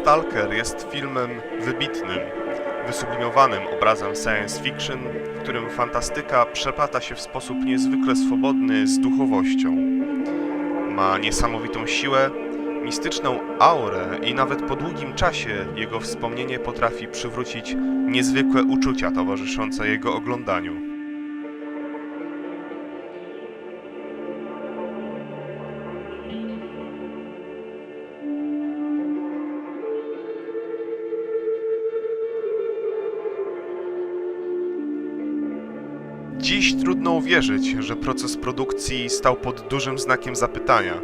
Stalker jest filmem wybitnym, wysublimowanym obrazem science fiction, w którym fantastyka przeplata się w sposób niezwykle swobodny z duchowością. Ma niesamowitą siłę, mistyczną aurę i nawet po długim czasie jego wspomnienie potrafi przywrócić niezwykłe uczucia towarzyszące jego oglądaniu. Dziś trudno uwierzyć, że proces produkcji stał pod dużym znakiem zapytania.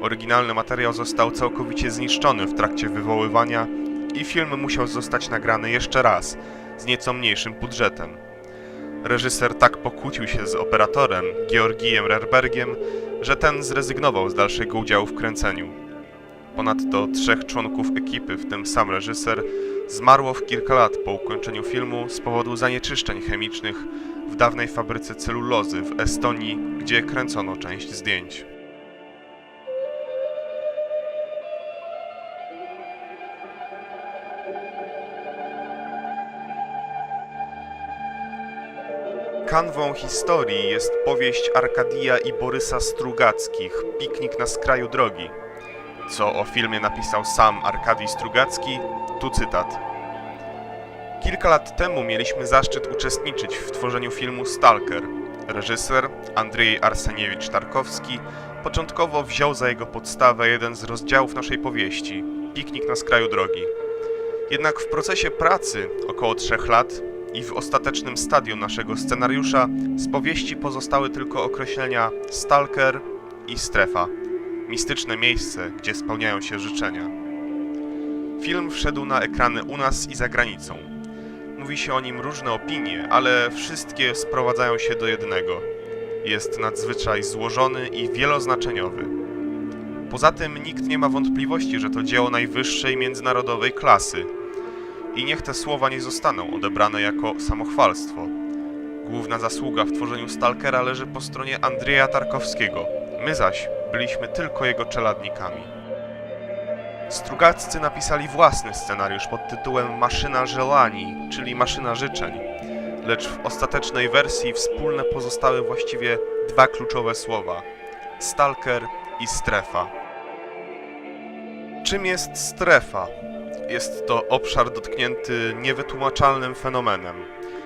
Oryginalny materiał został całkowicie zniszczony w trakcie wywoływania i film musiał zostać nagrany jeszcze raz, z nieco mniejszym budżetem. Reżyser tak pokłócił się z operatorem, Georgijem Rerbergiem, że ten zrezygnował z dalszego udziału w kręceniu. Ponadto trzech członków ekipy, w tym sam reżyser, zmarło w kilka lat po ukończeniu filmu z powodu zanieczyszczeń chemicznych w dawnej fabryce celulozy w Estonii, gdzie kręcono część zdjęć. Kanwą historii jest powieść Arkadija i Borysa Strugackich Piknik na skraju drogi. Co o filmie napisał sam Arkadij Strugacki, tu cytat. Kilka lat temu mieliśmy zaszczyt uczestniczyć w tworzeniu filmu Stalker. Reżyser Andrzej Arseniewicz-Tarkowski początkowo wziął za jego podstawę jeden z rozdziałów naszej powieści Piknik na skraju drogi. Jednak w procesie pracy około trzech lat i w ostatecznym stadium naszego scenariusza z powieści pozostały tylko określenia Stalker i Strefa mistyczne miejsce, gdzie spełniają się życzenia. Film wszedł na ekrany u nas i za granicą. Mówi się o nim różne opinie, ale wszystkie sprowadzają się do jednego. Jest nadzwyczaj złożony i wieloznaczeniowy. Poza tym nikt nie ma wątpliwości, że to dzieło najwyższej międzynarodowej klasy. I niech te słowa nie zostaną odebrane jako samochwalstwo. Główna zasługa w tworzeniu Stalkera leży po stronie Andrzeja Tarkowskiego. My zaś byliśmy tylko jego czeladnikami. Strugaccy napisali własny scenariusz pod tytułem Maszyna Żelani, czyli Maszyna Życzeń, lecz w ostatecznej wersji wspólne pozostały właściwie dwa kluczowe słowa: Stalker i strefa. Czym jest strefa? Jest to obszar dotknięty niewytłumaczalnym fenomenem.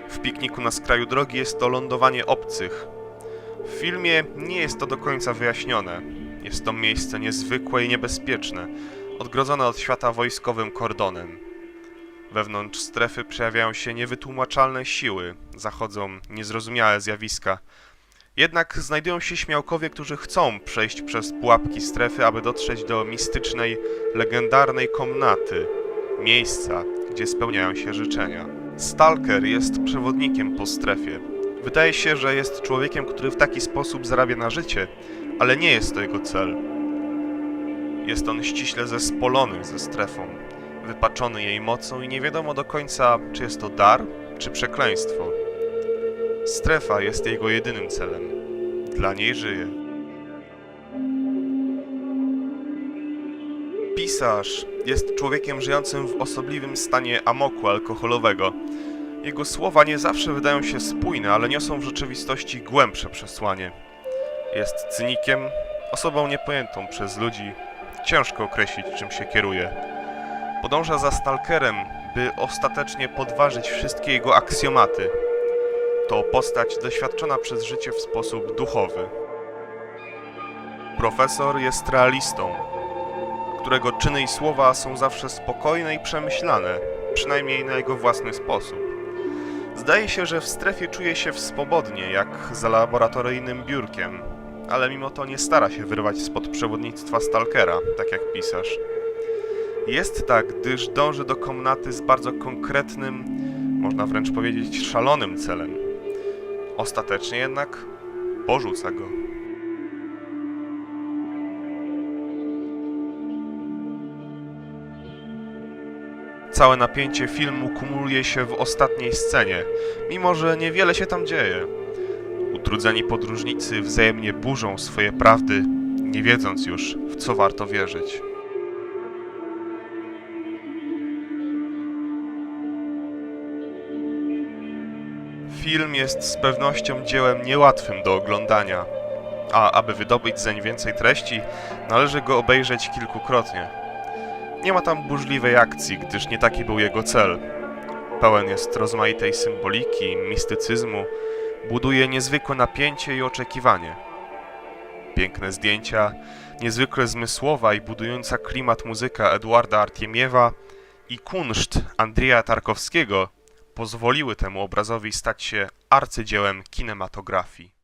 W pikniku na skraju drogi jest to lądowanie obcych, w filmie nie jest to do końca wyjaśnione. Jest to miejsce niezwykłe i niebezpieczne, odgrodzone od świata wojskowym kordonem. Wewnątrz strefy przejawiają się niewytłumaczalne siły, zachodzą niezrozumiałe zjawiska. Jednak znajdują się śmiałkowie, którzy chcą przejść przez pułapki strefy, aby dotrzeć do mistycznej, legendarnej komnaty, miejsca, gdzie spełniają się życzenia. Stalker jest przewodnikiem po strefie, Wydaje się, że jest człowiekiem, który w taki sposób zarabia na życie, ale nie jest to jego cel. Jest on ściśle zespolony ze strefą, wypaczony jej mocą i nie wiadomo do końca, czy jest to dar, czy przekleństwo. Strefa jest jego jedynym celem. Dla niej żyje. Pisarz jest człowiekiem żyjącym w osobliwym stanie amoku alkoholowego. Jego słowa nie zawsze wydają się spójne, ale niosą w rzeczywistości głębsze przesłanie. Jest cynikiem, osobą niepojętą przez ludzi. Ciężko określić, czym się kieruje. Podąża za stalkerem, by ostatecznie podważyć wszystkie jego aksjomaty. To postać doświadczona przez życie w sposób duchowy. Profesor jest realistą, którego czyny i słowa są zawsze spokojne i przemyślane, przynajmniej na jego własny sposób. Zdaje się, że w strefie czuje się swobodnie, jak za laboratoryjnym biurkiem, ale mimo to nie stara się wyrwać spod przewodnictwa Stalkera, tak jak pisarz. Jest tak, gdyż dąży do komnaty z bardzo konkretnym, można wręcz powiedzieć szalonym celem. Ostatecznie jednak porzuca go. Całe napięcie filmu kumuluje się w ostatniej scenie, mimo że niewiele się tam dzieje. Utrudzeni podróżnicy wzajemnie burzą swoje prawdy, nie wiedząc już, w co warto wierzyć. Film jest z pewnością dziełem niełatwym do oglądania, a aby wydobyć zeń więcej treści, należy go obejrzeć kilkukrotnie. Nie ma tam burzliwej akcji, gdyż nie taki był jego cel. Pełen jest rozmaitej symboliki, mistycyzmu, buduje niezwykłe napięcie i oczekiwanie. Piękne zdjęcia, niezwykle zmysłowa i budująca klimat muzyka Eduarda Artiemiewa i kunszt Andrzeja Tarkowskiego pozwoliły temu obrazowi stać się arcydziełem kinematografii.